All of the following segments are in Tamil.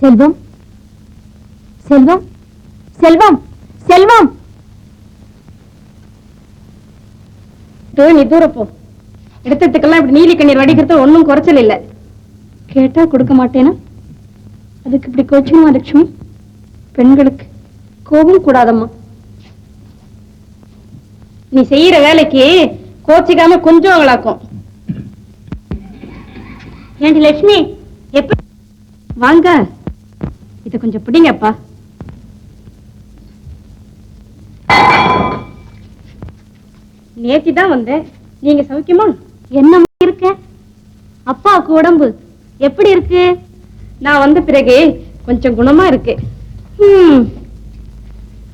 செல்வம். செல்வம். செல்வம். செல்வம். நீ தூரப்போ எடுத்ததுக்கெல்லாம் இப்படி நீலி கண்ணீர் வடிக்கிறது ஒன்றும் குறைச்சல் இல்லை. கேட்டா கொடுக்க மாட்டேனா? அதுக்கு இப்படி கோச்சிங்கம்மா லட்சுமி? பெண்களுக்கு கோபம் கூடாதம்மா. நீ செய்யற வேலைக்கு கோச்சிக்காம கொஞ்சம் அவளாக்கும் ஏண்டி லட்சுமி எப்ப வாங்க. இதை கொஞ்சம் பிடிங்கப்பா. நேத்தி தான் வந்தேன். நீங்க சௌக்கியமா? என்ன இருக்க? அப்பாவுக்கு உடம்பு எப்படி இருக்கு? நான் வந்த பிறகு கொஞ்சம் குணமா இருக்கு.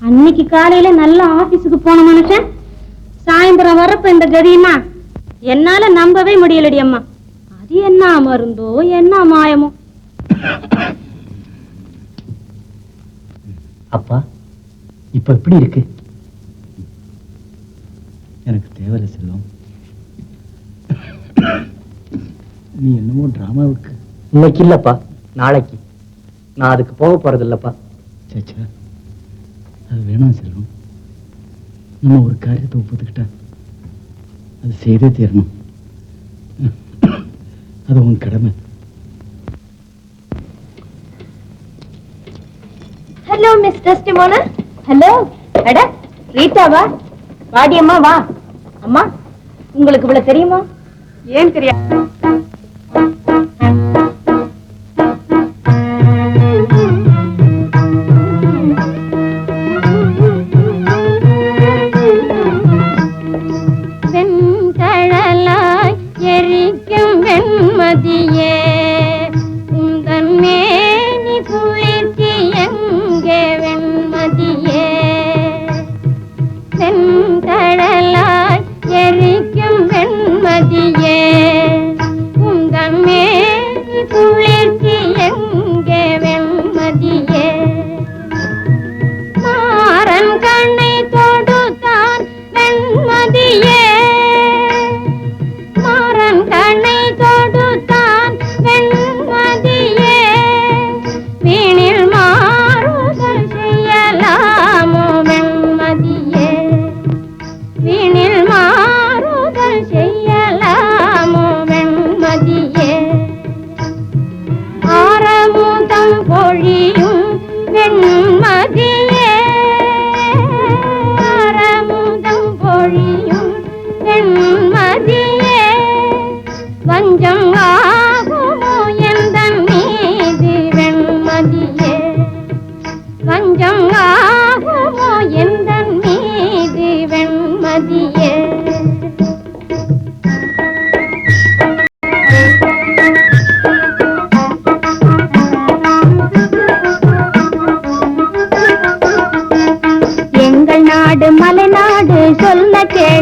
அன்னைக்கு காலையில நல்ல ஆபீஸுக்கு போன மனுஷன் சாயந்தரம் வரப்ப இந்த கதின்னா என்னால நம்பவே முடியலடி அம்மா. அது என்ன மருந்தோ என்ன மாயமோ? அப்பா இப்ப எப்படி இருக்கு? எனக்கு தேவையில்ல செல்வம். நீ என்னமோ டிராமாவுக்கு இன்னைக்கு இல்லப்பா நாளைக்கு. நான் அதுக்கு போக போறது இல்லப்பா. சேச்சா அது வேணாம் செல்வம். நம்ம ஒரு காரியத்தை ஒப்புத்துக்கிட்டா அது செய்தே தீரணும். அது உன் கடமை. ஹலோ மிஸ் டெஸ்டிமோனா ஹலோ அட ரீட்டாவா வாடி அம்மா வா. அம்மா உங்களுக்கு இவ்வளவு தெரியுமா? ஏன் தெரியாது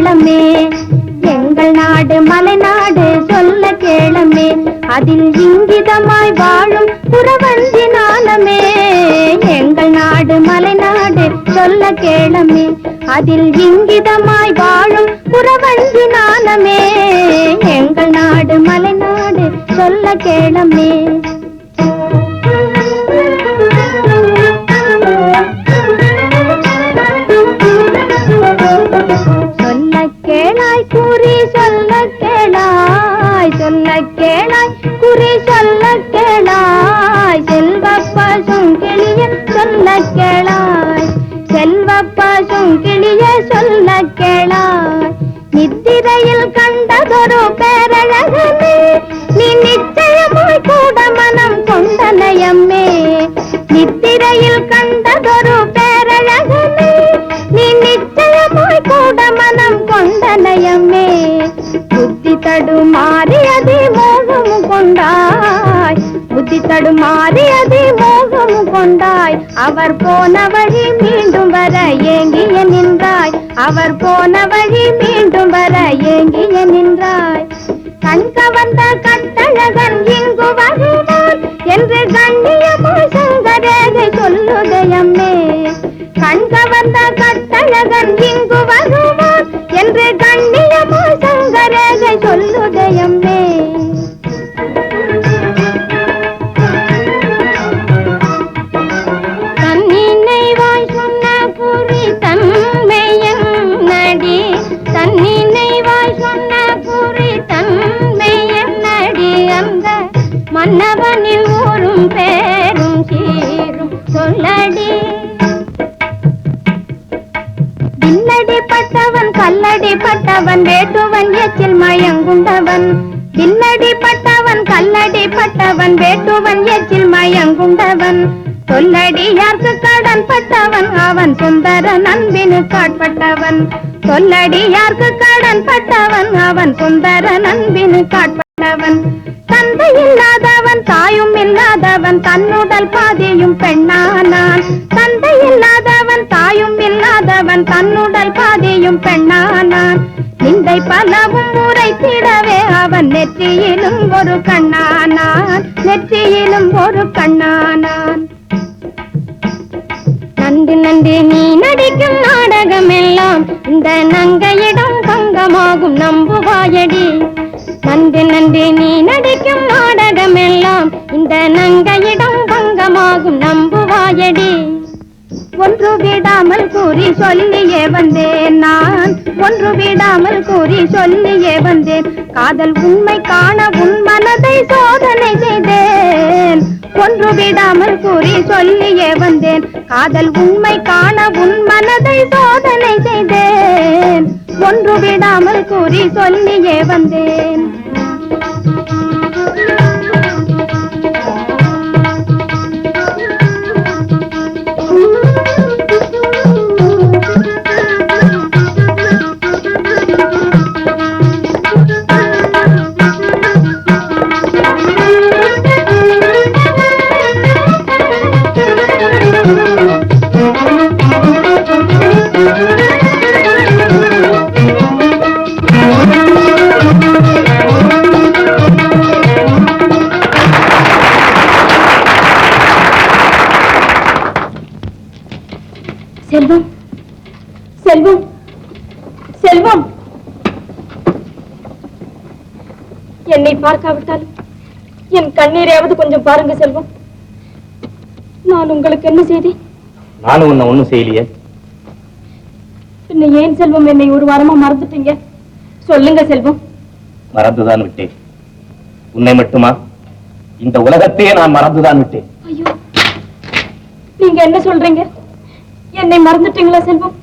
கேளமே. எங்கள் நாடு மலைநாடு சொல்ல கேளமே. அதில் இங்கிதமாய் வாழும் புறவஞ்சி நாளமே எங்கள் நாடு மலைநாடு சொல்ல கேளமே. அதில் இங்கிதமாய் வாழும் புறவஞ்சி நாளமே எங்கள் நாடு மலைநாடு சொல்ல கேளமே. சொல்ல கேளாய் நித்திரையில் கண்டதொரு பேரழகமே நீ நிச்சயமாய் கூட மனம் கொண்ட கொண்டனயம்மே. நித்திரையில் கண்டதொரு பேரழகமே நீ நிச்சயமாய் கூட மனம் கொண்ட கொண்டனயம்மே. புத்தி தடுமாறி அதி மோகம் கொண்டாய் புத்தி தடுமாறி அதி மோகம் கொண்டாய். அவர் போன வழி மீண்டும் வர ஏங்கிய நின்றாய் அவர் போன வழி மீண்டும் வர ஏங்கிய நின்றாய். கண் கவர்ந்த கட்டழகன் இங்கு வருவான் என்று கண்ணியமாய் சங்கரேகை சொல்லுதையம்மே கண் கவர்ந்த கட்டழகன் அடியார்க்கு கடன் பட்டவன் அவன் சுந்தர நண்பின் காட்பட்டவன். தந்தை இல்லாதவன் தாயும் இல்லாதவன் தன்னுடல் பாதியும் பெண்ணானான். தந்தை இல்லாதவன் தாயும் இல்லாதவன் தன்னுடல் பாதியும் பெண்ணானான். நிந்தை பலவும் உரைத்திடவே அவன் நெற்றியிலும் ஒரு கண்ணானான். நெற்றியிலும் ஒரு கண்ணானான். நன்றி நன்றி நீ நடிக்கும் நாடகம் எல்லாம் இந்த நங்கையிடம் தங்கமாகும் நம்புவாயடி. நன்றி நன்றி நீ நடிக்கும் நாடகம் எல்லாம் இந்த நங்கையிடம் தங்கமாகும் நம்புவாயடி. ஒன்று விடாமல் கூறி சொல்லியே வந்தேன் நான். ஒன்று விடாமல் கூறி சொல்லியே வந்தேன். காதல் உண்மை காண உன் மனதை சோதனை செய்தேன். ஒன்று விடாமல் கூறி சொல்லியே வந்தேன். காதல் உண்மை காண உன் மனதை சோதனை செய்தேன். ஒன்று விடாமல் கூறி சொல்லியே வந்தேன். செல்வம். செல்வம். செல்வம். என்னை பார்க்காவிட்டால் என் கண்ணீரையாவது கொஞ்சம் பாருங்க செல்வம். நான் உங்களுக்கு என்ன செய்தேன்? நானும் உன்னை ஒண்ணும் செய்யலையே. பின்ன ஏன் செல்வம் என்னை ஒரு வாரமா மறந்துட்டீங்க? சொல்லுங்க செல்வம். மறந்துதான் விட்டேன். உன்னை மட்டுமா? இந்த உலகத்தையே நான் மறந்துதான் விட்டேன். ஐயோ. நீங்க என்ன சொல்றீங்க? என்னை மறந்துட்டீங்களா செல்வம்?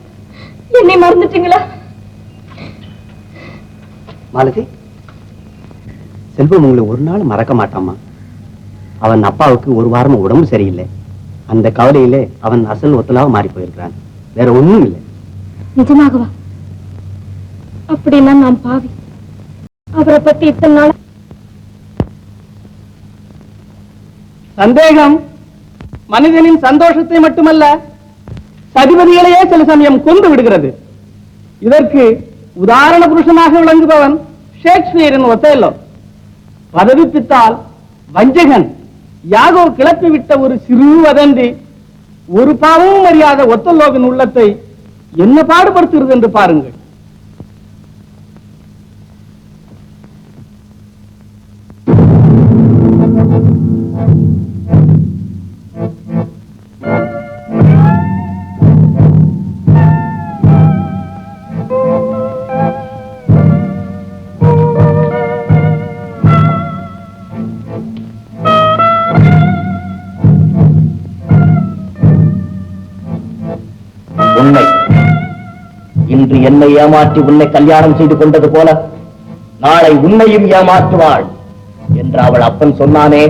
என்னை மறந்துட்டீங்களா? மாலதி செல்வம் உங்களை ஒரு நாள் மறக்க மாட்டாமா அவன் அப்பாவுக்கு ஒரு வாரமா உடம்பு சரியில்லை. அந்த கவலையிலே அவன் அசல் ஒத்தலாக மாறி போயிருக்கிறான். வேற ஒண்ணும் இல்லை. நிஜமாகவா? அப்படின்னா நான் பாவி. அவரை பத்தி இத்தனை நாள் சந்தேகம் மனிதனின் சந்தோஷத்தை மட்டுமல்ல சதிபதிகளையே சில சமயம் கொண்டு விடுகிறது. இதற்கு உதாரண புருஷனாக விளங்குபவன் ஷேக்ஸ்பியரின் ஒத்தேலோ பதவி பித்தால் வஞ்சகன் யாகோ கிளப்பிவிட்ட ஒரு சிறு வதந்தி ஒரு பாவமும் அறியாத ஒத்தல்லோவின் உள்ளத்தை என்ன பாடுபடுத்துகிறது என்று பாருங்கள். என்னை ஏமாற்றி உன்னை கல்யாணம் செய்து கொண்டது போல நாளை உன்னையும் ஏமாற்றுவாள் என்று அவள் அப்பன் சொன்னானே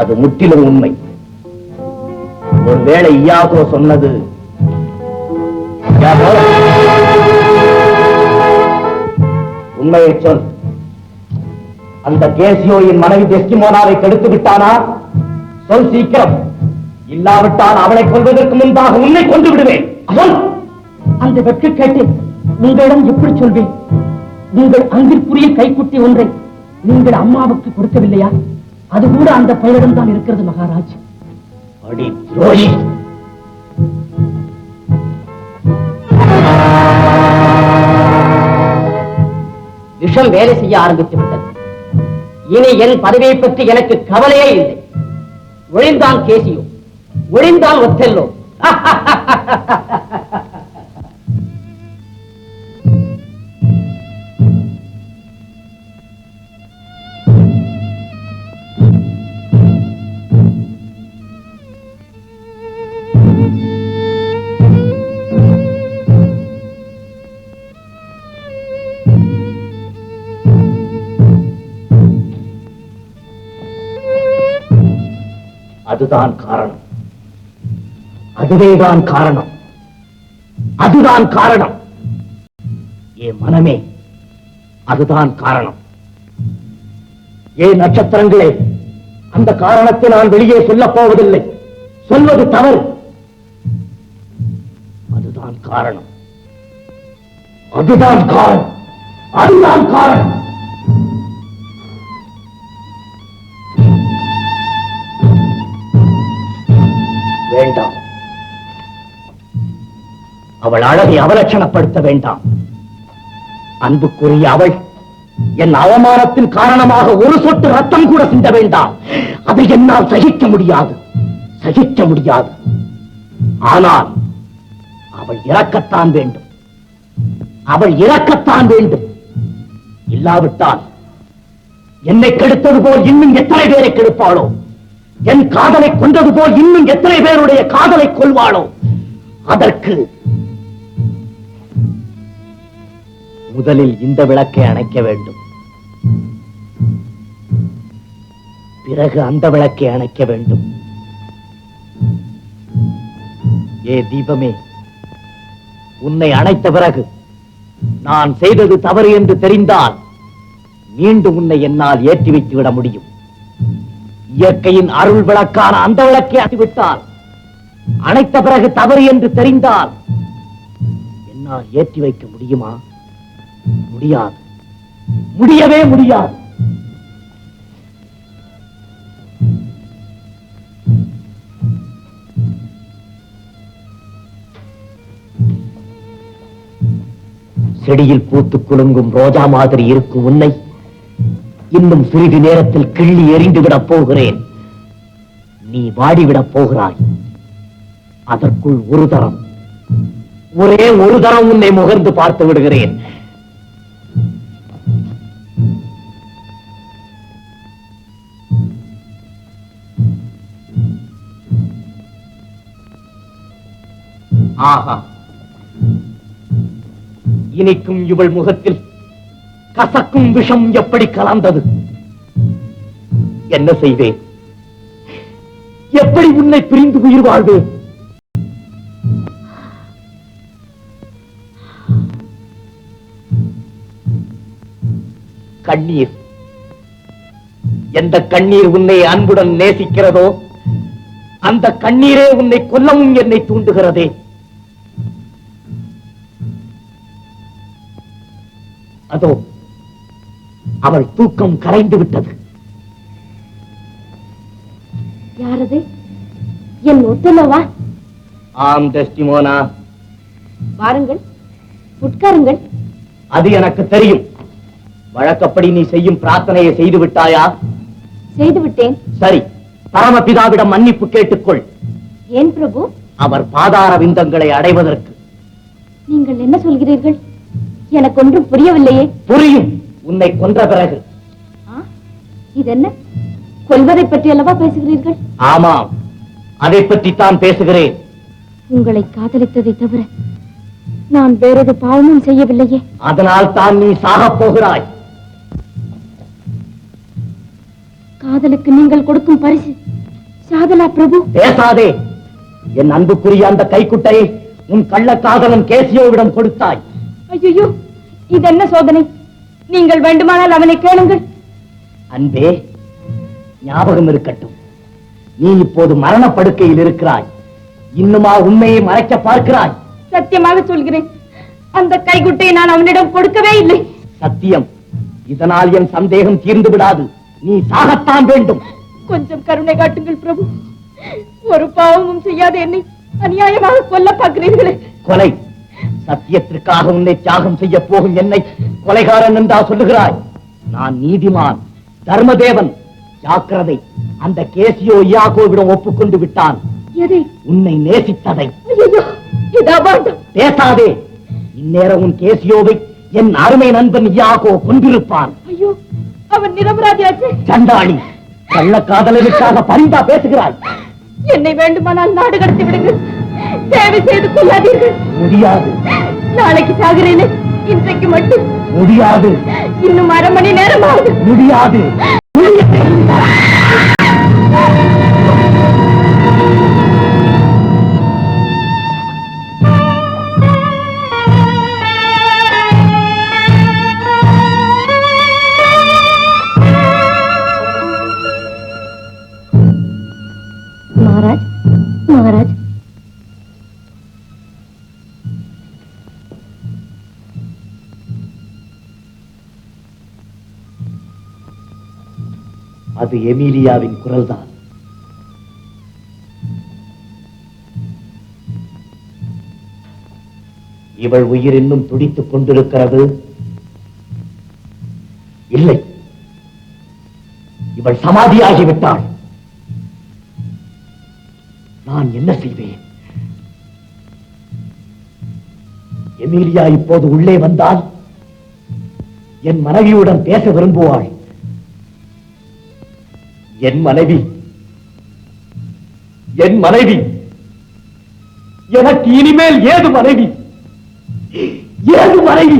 அது முற்றிலும் உண்மை. ஒருவேளை இயாகோ சொன்னது உண்மையை சொல். அந்த கேசியோயின் மனைவி டெஸ்டிமோனாவை கெடுத்து விட்டானா? சொல் சீக்கிரம். இல்லாவிட்டால் அவளை கொல்வதற்கு முன்பாக உன்னை கொண்டு விடுவேன். அவன் அந்த வெற்றி கேட்டு உங்களிடம் எப்படி சொல்வேன்? உங்கள் அன்பிற்குரிய கைக்குட்டி ஒன்றை நீங்கள் அம்மாவுக்கு கொடுக்கவில்லையா? அது கூட அந்த பெயரிடம் தான் இருக்கிறது மகாராஜ். அடி துரோகி. விஷம் வேலை செய்ய ஆரம்பித்து விட்டது இனி என் பதவியை பற்றி எனக்கு கவலையே இல்லை. ஒழிந்தான் கேசியோ ஒழிந்தான் ஒத்தெல்லோ. அதுதான் காரணம். அதுவேதான் காரணம். அதுதான் காரணம். ஏ மனமே அதுதான் காரணம். ஏ நட்சத்திரங்களே அந்த காரணத்தை நான் வெளியே சொல்லப் போவதில்லை. சொல்வது தவறு. அதுதான் காரணம். அதுதான் காரணம். அதுதான் காரணம். வேண்டாம். அவள் அழகை அவலட்சணப்படுத்த வேண்டாம். அன்புக்குரிய அவள் என் அவமானத்தின் காரணமாக ஒரு சொட்டு ரத்தம் கூட சிந்த வேண்டாம். அதை என்னால் சகிக்க முடியாது. சகிக்க முடியாது. ஆனால் அவள் இறக்கத்தான் வேண்டும். அவள் இறக்கத்தான் வேண்டும். இல்லாவிட்டால் என்னை கெடுத்தது போல் இன்னும் எத்தனை பேரை கெடுப்பாளோ? என் காதலை கொண்டது போல் இன்னும் எத்தனை பேருடைய காதலை கொள்வாளோ? அதற்கு முதலில் இந்த விளக்கை அணைக்க வேண்டும். பிறகு அந்த விளக்கை அணைக்க வேண்டும். ஏ தீபமே உன்னை அணைத்த பிறகு நான் செய்தது தவறு என்று தெரிந்தால் மீண்டும் உன்னை என்னால் ஏற்றி வைத்து விட முடியும். இயற்கையின் அருள் விளக்கான அந்த விளக்கை அடிவிட்டால் அணைத்த பிறகு தவறு என்று தெரிந்தால் என்னால் ஏற்றி வைக்க முடியுமா? முடியாது. முடியவே முடியாது. செடியில் பூத்து குலுங்கும் ரோஜா மாதிரி இருக்கும் உன்னை. இன்னும் சிறிது நேரத்தில் கிள்ளி எறிந்து விடப் போகிறேன். நீ வாடிவிடப் போகிறாய். அதற்குள் ஒரு தரம். ஒரே ஒரு தரம் உன்னை முகர்ந்து பார்த்து விடுகிறேன். ஆஹா. இனிக்கும் இவள் முகத்தில் கசக்கும் விஷம் எப்படி கலந்தது? என்ன செய்வேன்? எப்படி உன்னை பிரிந்து உயிர் வாழ்வேன்? கண்ணீர். எந்த கண்ணீர் உன்னை அன்புடன் நேசிக்கிறதோ அந்த கண்ணீரே உன்னை கொல்லவும் என்னை தூண்டுகிறதே. அதோ அவள் தூக்கம் கரைந்து விட்டது. யாரது? என் ஒத்துலவா ஆம் டெஸ்டிமோனா. வாருங்கள் உட்காருங்கள். அது எனக்கு தெரியும். வழக்கப்படி நீ செய்யும் பிரார்த்தனையை செய்து விட்டாயா? செய்து விட்டேன். சரி பரமபிதாவிடம் மன்னிப்பு கேட்டுக்கொள். ஏன் பிரபு? அவர் பாதார விந்தங்களை அடைவதற்கு. நீங்கள் என்ன சொல்கிறீர்கள்? எனக்கு ஒன்றும் புரியவில்லையே. புரியும். உன்னை கொன்ற பிறகு? இது என்ன கொல்வதை பற்றி அல்லவா பேசுகிறீர்கள்? ஆமாம். அதை பற்றி தான் பேசுகிறேன். உங்களை காதலித்ததை தவிர நான் வேறொரு பாவமும் செய்யவில்லையே. அதனால் தான் நீ சாகப் போகிறாய். காதலுக்கு நீங்கள் கொடுக்கும் பரிசு. சாதலா பிரபு. பேசாதே. என் அன்புக்குரிய அந்த கைக்குட்டையை உன் கள்ளக்காதலன் கேசியோவிடம் கொடுத்தாய். ஐயோ இது என்ன சோதனை? நீங்கள் வேண்டுமானால் அவனை கேளுங்கள். அன்பே ஞாபகம் இருக்கட்டும். நீ இப்போது மரணப்படுக்கையில் இருக்கிறாய். இன்னுமா உண்மையை மறைக்க பார்க்கிறாய். சத்தியமாக சொல்கிறேன். அந்த கைக்குட்டையை நான் அவனிடம் கொடுக்கவே இல்லை. சத்தியம். இதனால் என் சந்தேகம் தீர்ந்து விடாது. நீ சாகத்தான் வேண்டும். கொஞ்சம் கருணை காட்டுங்கள் பிரபு. ஒரு பாவமும் செய்யாத என்னை அநியாயமாக கொல்ல பார்க்கிறீர்களே. கொலை. சத்தியத்திற்காக உன்னை தியாகம் செய்ய போகும் என்னை கொலைகாரன் என்றா சொல்லுகிறாய். நான் நீதிமான் தர்மதேவன் ஜாக்கிரதை அந்த கேசியோ யாகோவிடம் ஒப்புக்கொண்டு விட்டான். எதை? உன்னை நேசித்ததை. பேசாதே. இந்நேரம் உன் கேசியோவை என் அருமை நண்பன் யாகோ கொண்டிருப்பான் ஐயோ அவன் நிரபராதியாச்சு. சண்டாளி கள்ளக்காதலனுக்காக பரிந்தா பேசுகிறாய். என்னை வேண்டுமானால் நாடு கடத்தி விடுங்கள். தேவை செய்து கொள்ளாதீர்கள். முடியாது. நாளைக்கு சாகிறேனே இன்றைக்கு மட்டும். முடியாது. இன்னும் அரை மணி நேரம் ஆகுது முடியாது. முடியாது. எமீலியாவின் குரல்தான். இவள் உயிர் இன்னும் துடித்துக் கொண்டிருக்கிறது. இல்லை. இவள் சமாதியாகிவிட்டாள். நான் என்ன செய்வேன்? எமீலியா இப்போது உள்ளே வந்தால் என் மனைவியுடன் பேச விரும்புவாள். என் மனைவி. என் மனைவி. எனக்கு இனிமேல் ஏது மனைவி? ஏது மனைவி?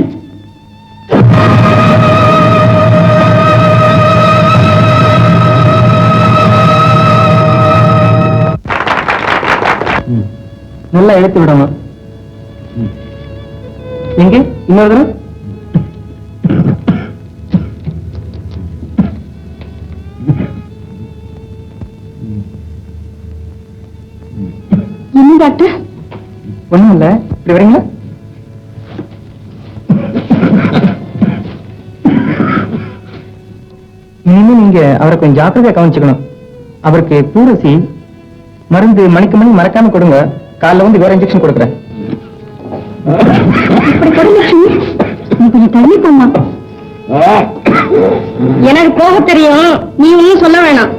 நல்லா எடுத்து விடணும் எங்க? இன்னொரு தடவை? டாக்டர். ஒண்ணும் இல்ல இப்படி வரீங்களா? இனிமே நீங்க அவரை கொஞ்சம் ஜாக்கிரதையா கவனிச்சுக்கணும். அவருக்கு பூரசி மருந்து மணிக்கு மணி மறக்காம கொடுங்க. காலைல வந்து வேற இன்ஜெக்ஷன் கொடுக்குறேன். கொஞ்சம் தள்ளி போமா எனக்கு போக தெரியும். நீ ஒன்னும் சொல்ல வேணாம்.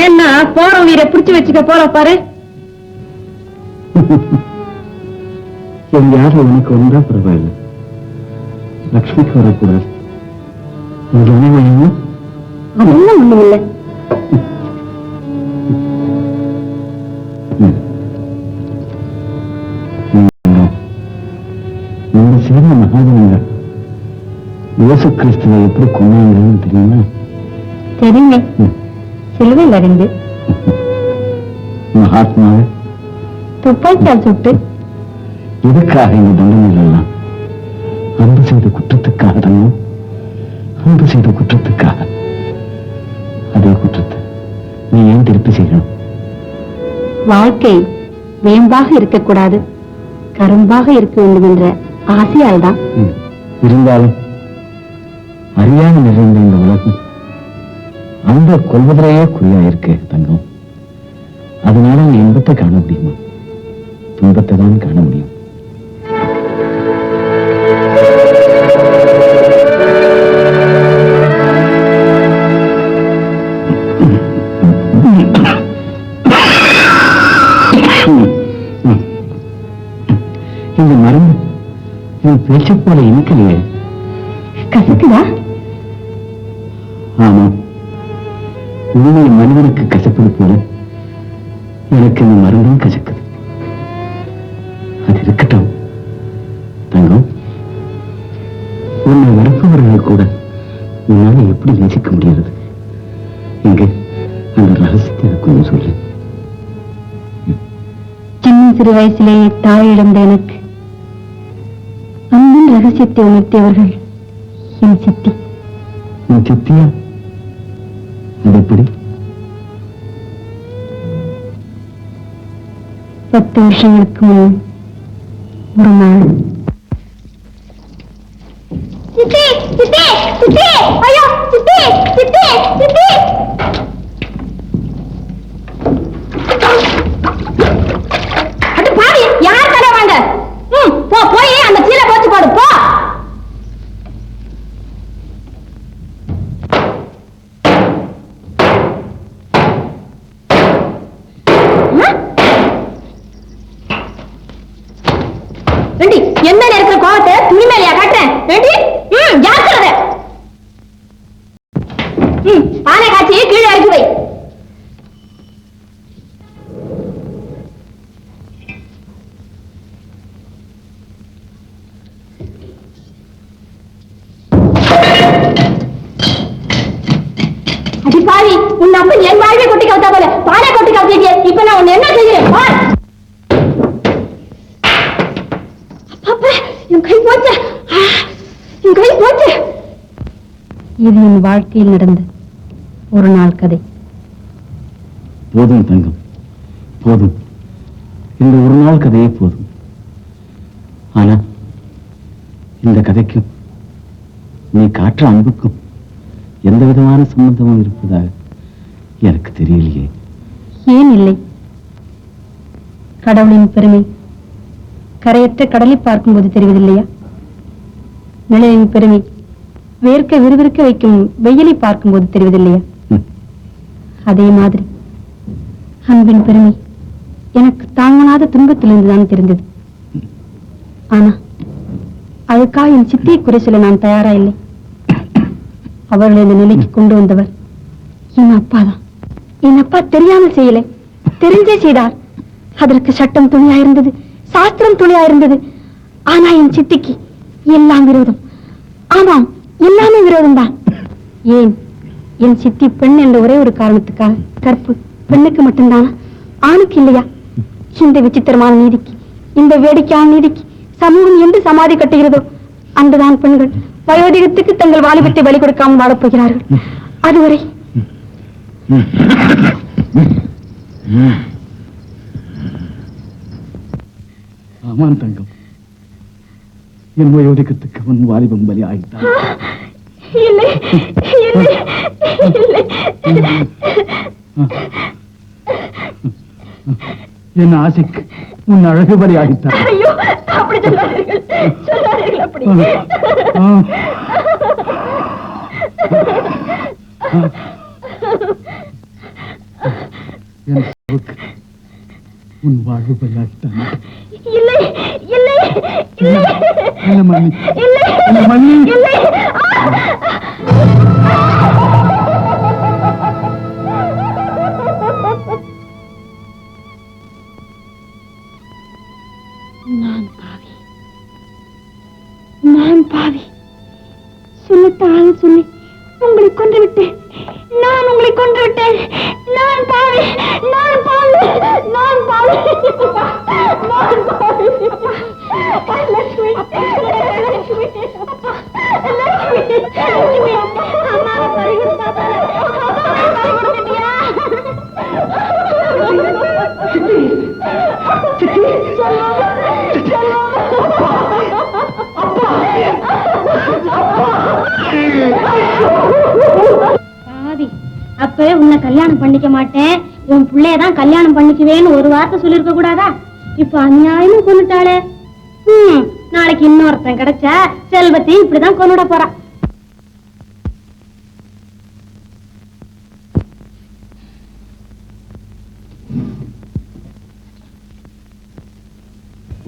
ஏன்னா போற உயிரை பிடிச்சு வச்சுக்க போற பாரு. எங்கேயாவது உனக்கு ஒன்றா பரவாயில்லை? லக்ஷ்மிக்கு வரக்கூடாது உங்க என்ன வேணும்? அதெல்லாம் ஒண்ணும் இல்லை இந்த சேர மகாஜனங்க இயேசு கிறிஸ்துவை எப்படி கொண்டாங்கன்னு தெரியுமா? ம். சிலுவையில் அறிந்து மகாத்மாவை. துப்பாக்கியால் சுட்டு? எதுக்காக இந்த தண்டனைகள் எல்லாம் அன்பு செய்த குற்றத்துக்காக தானே அன்பு செய்த குற்றத்துக்காக. அதே குற்றத்தை நீ ஏன் திருப்பி செய்யணும்? வாழ்க்கை வேம்பாக இருக்கக்கூடாது. கரும்பாக இருக்க வேண்டும் என்ற ஆசையால் தான். இருந்தாலும் அறியாமல் நிறைந்த இந்த உலகம் அந்த கொள்வதிலேயே குறியா இருக்கு தங்கம். அதனால நீ இன்பத்தை காண முடியுமா? துன்பத்தை தான் காண முடியும். இந்த மருந்து உன் பேச்சை போல இனிக்கலையே. கசக்குதா? ஆமா. உண்மை மனிதனுக்கு கசப்பது போல எனக்கு இந்த மருந்தும் கசக்குது. இருக்கட்டும். தங்கம் உன்னை வெறுப்பவர்கள் கூட உன்னால எப்படி நேசிக்க முடிகிறது? எங்க அந்த ரகசியத்தை கொஞ்சம் சொல்லு. சின்ன சிறு வயசிலேயே தாய் இழந்த எனக்கு அன்பின் ரகசியத்தை உணர்த்தியவர்கள் என் சித்தி. உன் சித்தியா? அது எப்படி? பத்து வருஷங்களுக்கு முன் ஒரு நாள் சித்தி சித்தி சித்தி. ஐயோ சித்தி சித்தி சித்தி. அட பாவி யார் தர வாங்க? ம் போ போய் அந்த சீலை போட்டு போடு போ ரெண்டி என்ன இருக்கிற கோவத்தை துணி மேலையா காட்டுறேன் ரெண்டி ம் ஜாக்கிரதை ம் பானை காய்ச்சி கீழே இறக்கி வை அடி பாவி உன் அப்பன் என் வாழ்வை கொட்டி கவுத்தா போல பானை கொட்டி கவுத்திட்டியே இப்ப நான் உன்னை என்ன செய்கிறேன் பார் அப்பா என் கை போச்சு ஆ, என் கை போச்சு இது என் வாழ்க்கையில் நடந்த ஒரு நாள் கதை. போதும் தங்கம். போதும். இந்த ஒரு நாள் கதையே போதும். ஆனா இந்த கதைக்கும் நீ காற்ற அன்புக்கும் எந்த விதமான சம்பந்தமும் இருப்பதாக எனக்கு தெரியலையே. ஏன் இல்லை? கடவுளின் பெருமை கரையற்ற கடலை பார்க்கும்போது தெரிவதில்லையா? நிழலின் பெருமை வேர்க்க விறுவிறுக்க வைக்கும் வெயிலை பார்க்கும்போது தெரிவதில்லையா? ம். அதே மாதிரி அன்பின் பெருமை எனக்கு தாங்களாத துன்பத்திலிருந்து தான் தெரிந்தது. ஆனா அதுக்காக என் சித்தியை குறை சொல்ல நான் தயாரா இல்லை. அவர்களை இந்த நிலைக்கு கொண்டு வந்தவர் என் அப்பா தான் என் அப்பா தெரியாமல் செய்யலை. தெரிஞ்சே செய்தார். அதற்கு சட்டம் துணியா இருந்தது சாஸ்திரம் துணியா இருந்தது ஆனா என் சித்திக்கு எல்லாம் விரோதம். ஆமாம் எல்லாமே விரோதம் தான் ஏன்? என் சித்தி பெண் என்ற ஒரே ஒரு காரணத்துக்காக கற்பு பெண்ணுக்கு மட்டும்தானா? ஆணுக்கு இல்லையா? இந்த விசித்திரமான நீதிக்கு இந்த வேடிக்கையான நீதிக்கு சமூகம் என்று சமாதி கட்டுகிறதோ அன்றுதான் பெண்கள் வயோதிகத்துக்கு தங்கள் வாலிபத்தை பலி கொடுக்காமல் வாழப்போகிறார்கள். அதுவரை ஆமாம் தங்கம். என் வயோதிகத்துக்கு உன் வாலிபம் பலி ஆகிட்டான் இல்லை இல்லை இல்லை. என் ஆசைக்கு உன் அழகு பலி ஆகிட்டான் ஐயோ அப்படி சொல்லாதீர்கள் சொல்லாதீர்கள் அப்படி. என் உன் வாழ்வு பலி ஆகிட்டான் இல்லை இல்லை. இல்லை என்ன மன்னி இல்லை என்ன மன்னி இல்லை. நான் பாவி. நான் பாவி. சொல்லி உங்களை கொன்று விட்டேன். நான் உங்களை கொன்று விட்டேன். நான் பாவி. நான் அப்பவே உன்னை கல்யாணம் பண்ணிக்க மாட்டேன். உன் பிள்ளைய தான் கல்யாணம் பண்ணிக்குவேன்னு ஒரு வார்த்தை சொல்லிருக்க கூடாதா? இப்ப அநியாயமும் கொண்டுட்டாளே. ஹம், நாளைக்கு இன்னொருத்தன் கிடைச்சா செல்வத்தையும் இப்படிதான் கொண்டுட போறான்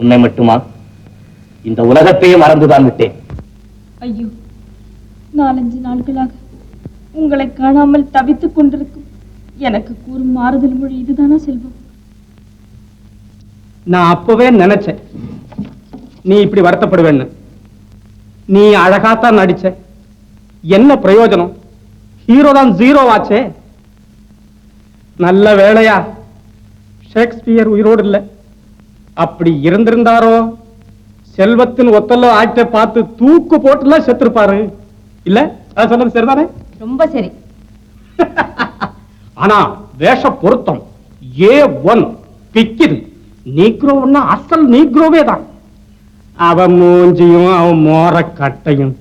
உன்னை மட்டுமா? இந்த உலகத்தையே மறந்துதான் விட்டேன். ஐயோ நாலஞ்சு நாட்களாக உங்களை காணாமல் தவித்துக் கொண்டிருக்கும் எனக்கு கூறும் மாறுதல் மொழி இதுதானா செல்வம்? நான் அப்பவே நினைச்சேன். நீ இப்படி வருத்தப்படுவேன்னு. நீ அழகாத்தான் நடிச்ச. என்ன பிரயோஜனம்? ஹீரோ தான் ஜீரோ ஆச்சே நல்ல வேளையா? ஷேக்ஸ்பியர் உயிரோடு இல்லை. அப்படி இருந்திருந்தாரோ? செல்வத்தின் ஒத்தல்ல ஆக்டை பார்த்து தூக்கு போட்டுலாம் செத்துருப்பாரு. இல்ல? அது சொன்னது சரிதானே? ரொம்ப சரி. ஆனா வேஷ பொருத்தம் ஏ ஒன். பிக்கிது. நீக்ரோன்னா அசல் நீக்ரோவே தான். அவன் மூஞ்சியும் அவன் மோர கட்டையும்.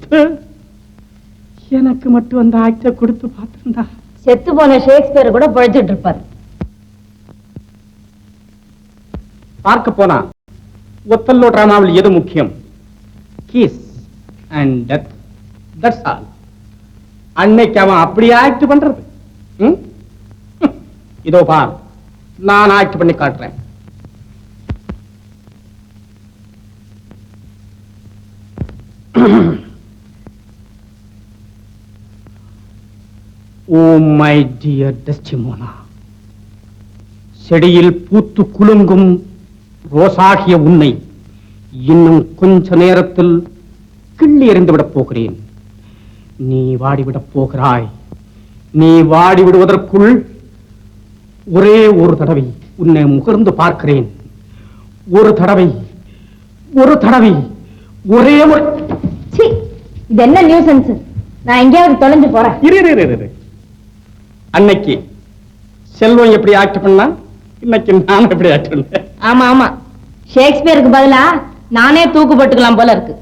எனக்கு மட்டும் அந்த ஆக்டை கொடுத்து பார்த்திருந்தா. செத்து போன ஷேக்ஸ்பியர் கூட பழைச்சிட்டு இருப்பார் பார்க்க போனா ஒத்தல்லோ டிராமாவில் எது முக்கியம்? Kiss and death that's all அன்னைக்கு அவன் அப்படி ஆக்ட் பண்றது. ம்? இதோ பார் நான் ஆக்ட் பண்ணி காட்டுறேன். ஓ மை டியர் டெஸ்டிமோனா செடியில் பூத்து குலுங்கும் ரோசாகிய உன்னை இன்னும் கொஞ்ச நேரத்தில் கிள்ளி எறிந்து விடப் போகிறேன். நீ வாடிவிடப் போகிறாய். நீ வாடி விடுவதற்குள் ஒரே ஒரு தடவை உன்னை முகர்ந்து பார்க்கிறேன். ஒரு தடவை ஒரு தடவை ஒரே ஒரு இது என்ன நியூசன்ஸ் நான் எங்கேயாவது தொலைஞ்சு போறேன். இரு, இரு, இரு. அன்னைக்கு செல்வம் எப்படி ஆக்ட் பண்ணா? இன்னைக்கு நான் எப்படி ஆக்ட் பண்ணேன்? ஆமா ஆமா. ஷேக்ஸ்பியருக்கு பதிலா நானே தூக்கு போட்டுக்கலாம் போல இருக்கு.